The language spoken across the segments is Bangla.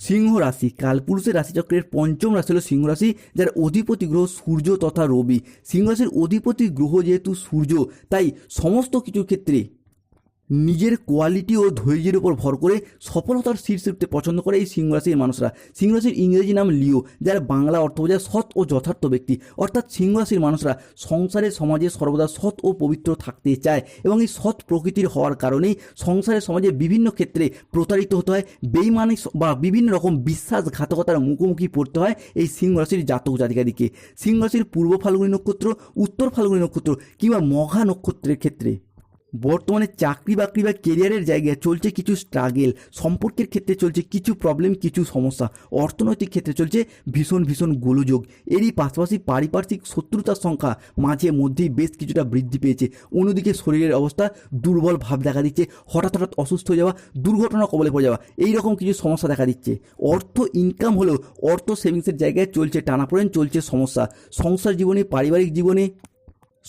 সিংহ রাশি, কালপুরুষের রাশিচক্রের পঞ্চম রাশি হল সিংহ রাশি, যার অধিপতি গ্রহ সূর্য তথা রবি। সিংহ রাশির অধিপতি গ্রহ যেহেতু সূর্য, তাই সমস্ত কিছু ক্ষেত্রে নিজের কোয়ালিটি ও ধৈর্যের উপর ভর করে সফলতার শীর্ষে উঠতে পছন্দ করে এই সিংহ রাশির মানুষরা। সিংহ রাশির ইংরেজি নাম লিও, যার বাংলা অর্থ বোঝায় সৎ ও যথার্থ ব্যক্তি। অর্থাৎ সিংহ রাশির মানুষরা সংসারে, সমাজে সর্বদা সৎ ও পবিত্র থাকতে চায় এবং এই সৎ প্রকৃতির হওয়ার কারণেই সংসারে, সমাজে বিভিন্ন ক্ষেত্রে প্রতারিত হতে হয়, বেইমানি বা বিভিন্ন রকম বিশ্বাসঘাতকতার মুখোমুখি পড়তে হয় এই সিংহ রাশির জাতক জাতিকাদিকে। সিংহ রাশির পূর্ব ফাল্গুনী নক্ষত্র, উত্তর ফাল্গুনী নক্ষত্র কিংবা মঘা নক্ষত্রের ক্ষেত্রে। বর্তমানে চাকরি বাকরি বা কেরিয়ারের জায়গায় চলছে কিছু স্ট্রাগেল সম্পর্কের ক্ষেত্রে চলছে কিছু প্রবলেম কিছু সমস্যা, অর্থনৈতিক ক্ষেত্রে চলছে ভীষণ ভীষণ গোলযোগ। এরই পাশাপাশি পারিপার্শ্বিক শত্রুতার সংখ্যা মাঝে মধ্যেই বেশ কিছুটা বৃদ্ধি পেয়েছে। অন্যদিকে শরীরের অবস্থা দুর্বল ভাব দেখা দিচ্ছে, হঠাৎ হঠাৎ অসুস্থ হয়ে যাওয়া, দুর্ঘটনা কবলে পড়ে যাওয়া এই রকম কিছু সমস্যা দেখা দিচ্ছে। অর্থ ইনকাম হলেও অর্থ সেভিংসের জায়গায় চলছে টানাপোড়েন, চলছে সমস্যা। সংসার জীবনে, পারিবারিক জীবনে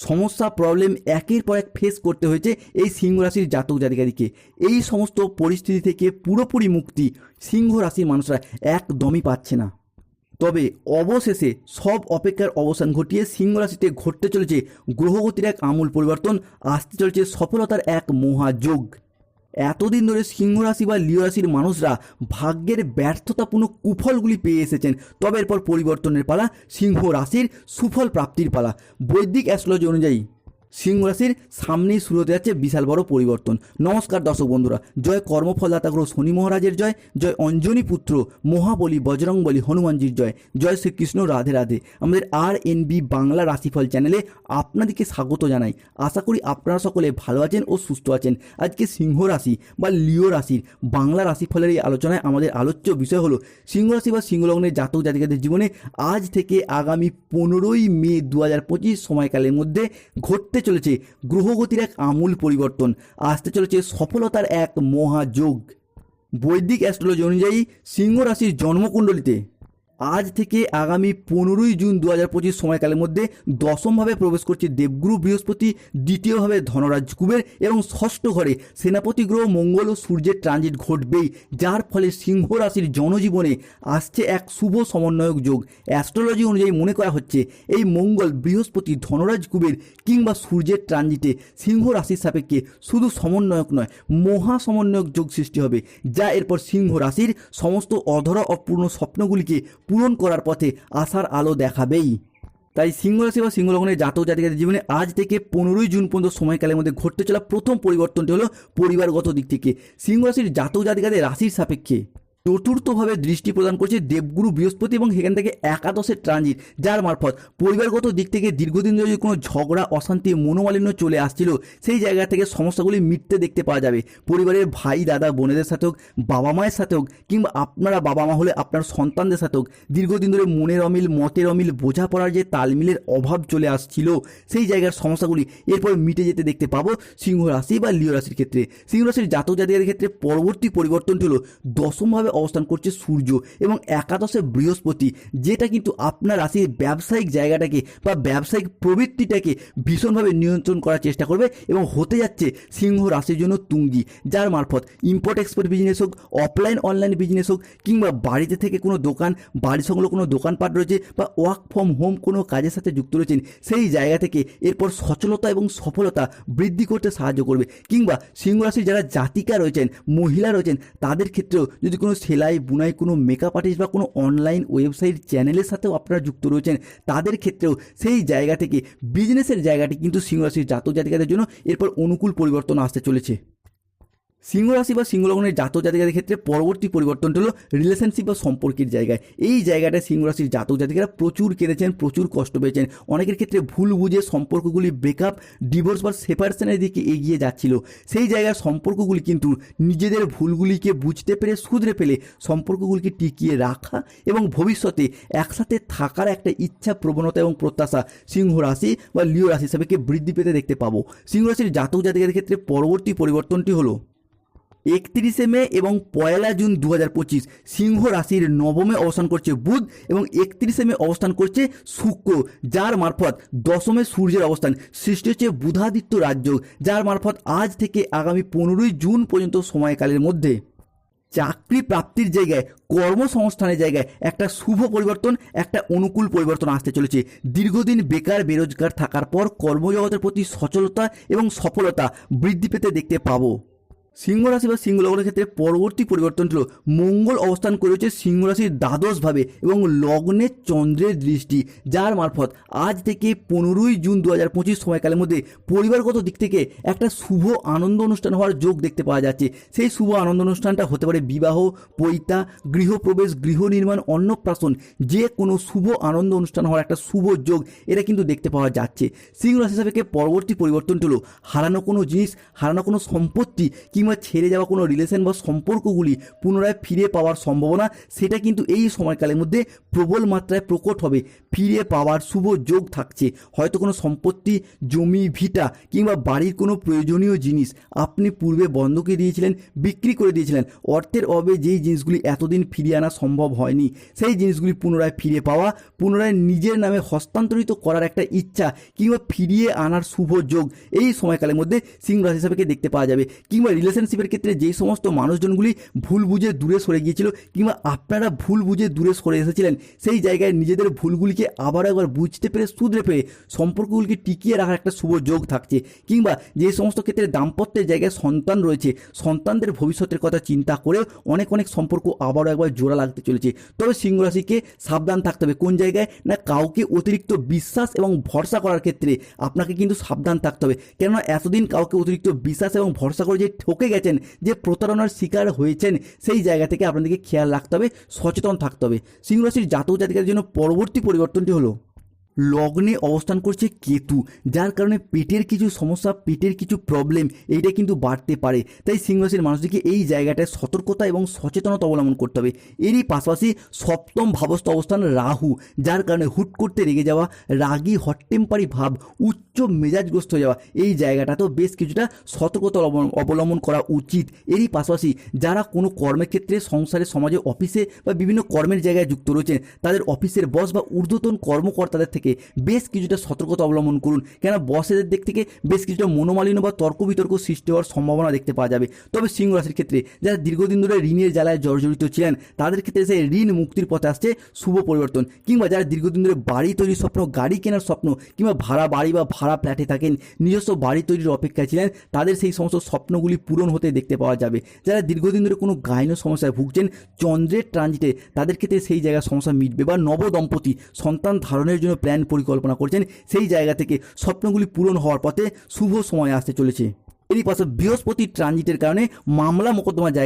সমস্যা প্রবলেম একের পর এক ফেস করতে হয়েছে এই সিংহ রাশির জাতক জাতিকারীকে এই সমস্ত পরিস্থিতি থেকে পুরোপুরি মুক্তি সিংহ রাশির মানুষরা একদমই পাচ্ছে না। তবে অবশেষে সব অপেক্ষার অবসান ঘটিয়ে সিংহ রাশিতে ঘটতে চলেছে গ্রহগতির এক আমূল পরিবর্তন, আসতে চলেছে সফলতার এক মহাযোগ। এতদিন ধরে সিংহ রাশি বা লিও রাশির মানুষরা ভাগ্যের ব্যর্থতাপূর্ণ কুফলগুলি পেয়ে এসেছেন। তবে এরপর পরিবর্তনের পালা সিংহ রাশির সুফল প্রাপ্তির পালা। বৈদিক অ্যাস্ট্রোলজি অনুযায়ী সিংহ রাশির সামনেই শুরু হতে যাচ্ছে বিশাল বড় পরিবর্তন। নমস্কার দর্শক বন্ধুরা, জয় কর্মফলদাতা গ্রহ শনি মহারাজের জয় জয় অঞ্জনী পুত্র মহাবলী বজরংবলী হনুমানজির জয় জয় শ্রীকৃষ্ণ রাধে রাধে। আমাদের আর এন বি বাংলা রাশিফল চ্যানেলে আপনাদেরকে স্বাগত জানাই। আশা করি আপনারা সকলে ভালো আছেন ও সুস্থ আছেন। আজকে সিংহ রাশি বা লিও রাশির বাংলা রাশিফলের এই আলোচনায় আমাদের আলোচ্য বিষয় হলো সিংহ রাশি বা সিংহলগ্নের জাতক জাতিকাদের জীবনে আজ থেকে আগামী পনেরোই মে দু হাজার পঁচিশ সময়কালের মধ্যে ঘটতে চলেছে গ্রহগতির এক আমূল পরিবর্তন, আসতে চলেছে সফলতার এক মহাযোগ। বৈদিক অ্যাস্ট্রোলজি অনুযায়ী সিংহ রাশির জন্মকুণ্ডলিতে আজ থেকে আগামী পনেরোই জুন দু হাজার পঁচিশ সময়কালের মধ্যে দশমভাবে প্রবেশ করছে দেবগুরু বৃহস্পতি, দ্বিতীয়ভাবে ধনরাজ কুবের এবং ষষ্ঠ ঘরে সেনাপতি গ্রহ মঙ্গল ও সূর্যের ট্রানজিট ঘটবেই, যার ফলে সিংহ রাশির জনজীবনে আসছে এক শুভ সমন্বয়ক যোগ। অ্যাস্ট্রোলজি অনুযায়ী মনে করা হচ্ছে, এই মঙ্গল বৃহস্পতি, ধনরাজ কুবের কিংবা সূর্যের ট্রানজিটে সিংহ রাশির সাপেক্ষে শুধু সমন্বয়ক নয়, মহা সমন্বয়ক যোগ সৃষ্টি হবে, যা এরপর সিংহ রাশির সমস্ত অধরা অপূর্ণ স্বপ্নগুলিকে পূরণ করার পথে আশার আলো দেখাবেই। তাই সিংহ রাশি বা সিংহলগ্নের জাতক জাতিকাদের জীবনে আজ থেকে পনেরোই জুন পর্যন্ত সময়কালের মধ্যে ঘটতে চলা প্রথম পরিবর্তনটি হলো পরিবারগত দিক থেকে। সিংহ রাশির জাতক জাতিকাদের রাশির সাপেক্ষে। চতুর্থভাবে দৃষ্টি প্রদান করছে দেবগুরু বৃহস্পতি এবং সেখান থেকে একাদশের ট্রানজিট, যার মারফত পরিবারগত দিক থেকে দীর্ঘদিন ধরে যদি কোনো ঝগড়া, অশান্তি, মনোমালিন্য চলে আসছিল, সেই জায়গা থেকে সমস্যাগুলি মিটতে দেখতে পাওয়া যাবে। পরিবারের ভাই, দাদা, বোনেদের সাথে হোক বাবা মায়ের সাথে হোক কিংবা আপনারা বাবা মা হলে আপনার সন্তানদের সাথে হোক দীর্ঘদিন ধরে মনের অমিল, মতের অমিল, বোঝাপড়ার যে তালমিলের অভাব চলে আসছিল, সেই জায়গার সমস্যাগুলি এরপর মিটে যেতে দেখতে পাবো সিংহ রাশি বা লিও রাশির ক্ষেত্রে। সিংহ রাশির জাতক জাতিকাদের ক্ষেত্রে পরবর্তী পরিবর্তনটি হলো দশমভাবে অবস্থান করছে সূর্য এবং একাদশে বৃহস্পতি, যেটা কিন্তু আপনার রাশির ব্যবসায়িক জায়গাটাকে বা ব্যবসায়িক প্রবৃত্তিটাকে ভীষণভাবে নিয়ন্ত্রণ করার চেষ্টা করবে এবং হতে যাচ্ছে সিংহ রাশির জন্য তুঙ্গি, যার মারফত ইম্পোর্ট এক্সপোর্ট বিজনেস হোক অফলাইন অনলাইন বিজনেস হোক, কিংবা বাড়িতে থেকে কোনো দোকান, বাড়ি সংলগ্ন কোনো দোকানপাট রয়েছে বা ওয়ার্ক ফ্রম হোম কোনো কাজের সাথে যুক্ত রয়েছেন, সেই জায়গা থেকে এরপর সচলতা এবং সফলতা বৃদ্ধি করতে সাহায্য করবে। কিংবা সিংহ রাশির যারা জাতিকা রয়েছেন, মহিলা রয়েছেন, তাদের ক্ষেত্রেও যদি কোনো সেলাই, বুনাই কোনো মেকআপ আর্টিস্ট বা কোনো অনলাইন ওয়েবসাইট চ্যানেলের সাথেও আপনারা যুক্ত রয়েছেন, তাদের ক্ষেত্রেও সেই জায়গা থেকে বিজনেসের জায়গাটি কিন্তু সিংহ রাশির জাতক জাতিকাদের জন্য এরপর অনুকূল পরিবর্তন আসতে চলেছে। সিংহ রাশি বা সিংহলগ্নের জাতক জাতিকাদের ক্ষেত্রে পরবর্তী পরিবর্তনটা হলো রিলেশনশিপ বা সম্পর্কের জায়গায়। এই জায়গাটায় সিংহ রাশির জাতক জাতিকারা প্রচুর কেঁদেছেন, প্রচুর কষ্ট পেয়েছেন। অনেকের ক্ষেত্রে ভুল বুঝে সম্পর্কগুলি ব্রেকআপ ডিভোর্স বা সেপারেশনের দিকে এগিয়ে যাচ্ছিল। সেই জায়গার সম্পর্কগুলি কিন্তু নিজেদের ভুলগুলিকে বুঝতে পেরে, শুধরে ফেলে সম্পর্কগুলিকে টিকিয়ে রাখা এবং ভবিষ্যতে একসাথে থাকার একটা ইচ্ছা, প্রবণতা এবং প্রত্যাশা সিংহ রাশি বা লিও রাশি হিসাবে বৃদ্ধি পেতে দেখতে পাবো। সিংহ রাশির জাতক জাতিকাদের ক্ষেত্রে পরবর্তী পরিবর্তনটি হলো একত্রিশে মে এবং পয়লা জুন দু হাজার পঁচিশ সিংহ রাশির নবমে অবস্থান করছে বুধ এবং একত্রিশে মে অবস্থান করছে শুক্র, যার মারফত দশমে সূর্যের অবস্থান সৃষ্টি হচ্ছে বুধাদিত্য রাজ্য, যার মারফত আজ থেকে আগামী পনেরোই জুন পর্যন্ত সময়কালের মধ্যে। চাকরি প্রাপ্তির জায়গায়, কর্মসংস্থানের জায়গায় একটা শুভ পরিবর্তন, একটা অনুকূল পরিবর্তন আসতে চলেছে। দীর্ঘদিন বেকার বেরোজগার থাকার পর কর্মজগতের প্রতি সচলতা এবং সফলতা বৃদ্ধি পেতে দেখতে পাবো। সিংহ রাশি বা সিংহ লগ্নের ক্ষেত্রে পরবর্তী পরিবর্তন হলো মঙ্গল অবস্থান করেছে সিংহ রাশির দ্বাদশভাবে এবং লগ্নে চন্দ্রের দৃষ্টি, যার মারফত আজ থেকে পনেরোই জুন দু হাজার পঁচিশ সময়কালের মধ্যে পরিবারগত দিক থেকে একটা শুভ আনন্দ অনুষ্ঠান হওয়ার যোগ দেখতে পাওয়া যাচ্ছে। সেই শুভ আনন্দ অনুষ্ঠানটা হতে পারে বিবাহ, পৈতা, গৃহপ্রবেশ, গৃহ নির্মাণ, অন্নপ্রাশন, যে কোনো শুভ আনন্দ অনুষ্ঠান হওয়ার একটা শুভ যোগ এটা কিন্তু দেখতে পাওয়া যাচ্ছে। সিংহ রাশি সাপেক্ষে পরবর্তী পরিবর্তন হলো হারানো কোনো জিনিস, হারানো কোনো সম্পত্তি কিংবা ছেড়ে যাওয়া কোনো রিলেশন বা সম্পর্কগুলি পুনরায় ফিরে পাওয়ার সম্ভাবনা, সেটা কিন্তু এই সময়কালের মধ্যে প্রবল মাত্রায় প্রকট হবে। ফিরে পাওয়ার শুভ যোগ থাকছে। হয়তো কোনো সম্পত্তি, জমি, ভিটা কিংবা বাড়ির কোনো প্রয়োজনীয় জিনিস আপনি পূর্বে বন্ধকে দিয়েছিলেন, বিক্রি করে দিয়েছিলেন। অর্থের অভাবে যেই জিনিসগুলি এতদিন ফিরিয়ে আনা সম্ভব হয়নি, সেই জিনিসগুলি পুনরায় ফিরে পাওয়া, পুনরায় নিজের নামে হস্তান্তরিত করার একটা ইচ্ছা কিংবা ফিরিয়ে আনার শুভ যোগ এই সময়কালের মধ্যে সিংহ রাশি হিসাবে দেখতে পাওয়া যাবে। কিংবা রিলেশনশিপের ক্ষেত্রে যেই সমস্ত মানুষজনগুলি ভুল বুঝে দূরে সরে গিয়েছিল কিংবা আপনারা ভুল বুঝে দূরে সরে এসেছিলেন, সেই জায়গায় নিজেদের ভুলগুলিকে আবার একবার বুঝতে পেরে শুধরে পেরে সম্পর্কগুলিকে টিকিয়ে রাখার একটা শুভ যোগ থাকছে। কিংবা যে সমস্ত ক্ষেত্রে দাম্পত্যের জায়গায় সন্তান রয়েছে, সন্তানদের ভবিষ্যতের কথা চিন্তা করেও অনেক অনেক সম্পর্ক আবারও একবার জোড়া লাগতে চলেছে। তবে সিংহ রাশিকে সাবধান থাকতে হবে। কোন জায়গায়? না কাউকে অতিরিক্ত বিশ্বাস এবং ভরসা করার ক্ষেত্রে আপনাকে কিন্তু সাবধান থাকতে হবে। কেননা এতদিন কাউকে অতিরিক্ত বিশ্বাস এবং ভরসা করে যে ঠকে গেছেন যে প্রতারণার শিকার হয়েছেন, সেই জায়গা থেকে আপনাদেরকে খেয়াল রাখতে হবে, সচেতন থাকতে হবে। সিংহ রাশির জাতক জাতিকার জন্য পরবর্তী পরিবর্তনটি হলো লগ্নে অবস্থান করছে কেতু, যার কারণে পেটের কিছু সমস্যা, পেটের কিছু প্রবলেম এইটা কিন্তু বাড়তে পারে। তাই সিংহরাশির মানুষদেরকে এই জায়গাটায় সতর্কতা এবং সচেতনতা অবলম্বন করতে হবে। এরই পাশাপাশি সপ্তম ভাবস্থ অবস্থান রাহু, যার কারণে হুট করতে রেগে যাওয়া, রাগী হটটেম্পারি ভাব, উচ্চ মেজাজগ্রস্ত যাওয়া, এই জায়গাটাতেও বেশ কিছুটা সতর্কতা অবলম্বন করা উচিত। এরই পাশাপাশি যারা কোনো কর্মের ক্ষেত্রে সংসারে, সমাজে, অফিসে বা বিভিন্ন কর্মের জায়গায় যুক্ত রয়েছেন, তাদের অফিসের বস বা ঊর্ধ্বতন কর্মকর্তাদের থেকে বেশ কিছুটা সতর্কতা অবলম্বন করুন। কেন বসেদের দিক থেকে বেশ কিছুটা মনোমালিন্য বা তর্ক বিতর্ক সৃষ্টি হওয়ার সম্ভাবনা দেখতে পাওয়া যাবে। তবে সিংহ রাশির ক্ষেত্রে যারা দীর্ঘদিন ধরে ঋণের জ্বালায় জর্জরিত ছিলেন, তাদের ক্ষেত্রে সেই ঋণ মুক্তির পথে আসছে শুভ পরিবর্তন। কিংবা যারা দীর্ঘদিন ধরে বাড়ি তৈরির স্বপ্ন, গাড়ি কেনার স্বপ্ন, কিংবা ভাড়া বাড়ি বা ভাড়া ফ্ল্যাটে থাকেন, নিজস্ব বাড়ি তৈরির অপেক্ষায় ছিলেন, তাদের সেই সমস্ত স্বপ্নগুলি পূরণ হতে দেখতে পাওয়া যাবে। যারা দীর্ঘদিন ধরে কোনো গাইন সমস্যায় ভুগছেন, চন্দ্রের ট্রানজিটে তাদের ক্ষেত্রে সেই জায়গার সমস্যা মিটবে বা নবদম্পতি সন্তান ধারণের জন্য প্ল্যান পরিকল্পনা করছেন, সেই জায়গা থেকে স্বপ্নগুলি পূরণ হওয়ার পথে শুভ সময় আসতে চলেছে। এরই পাশে বৃহস্পতি ট্রানজিটের কারণে মামলা মোকদ্দমা জায়গা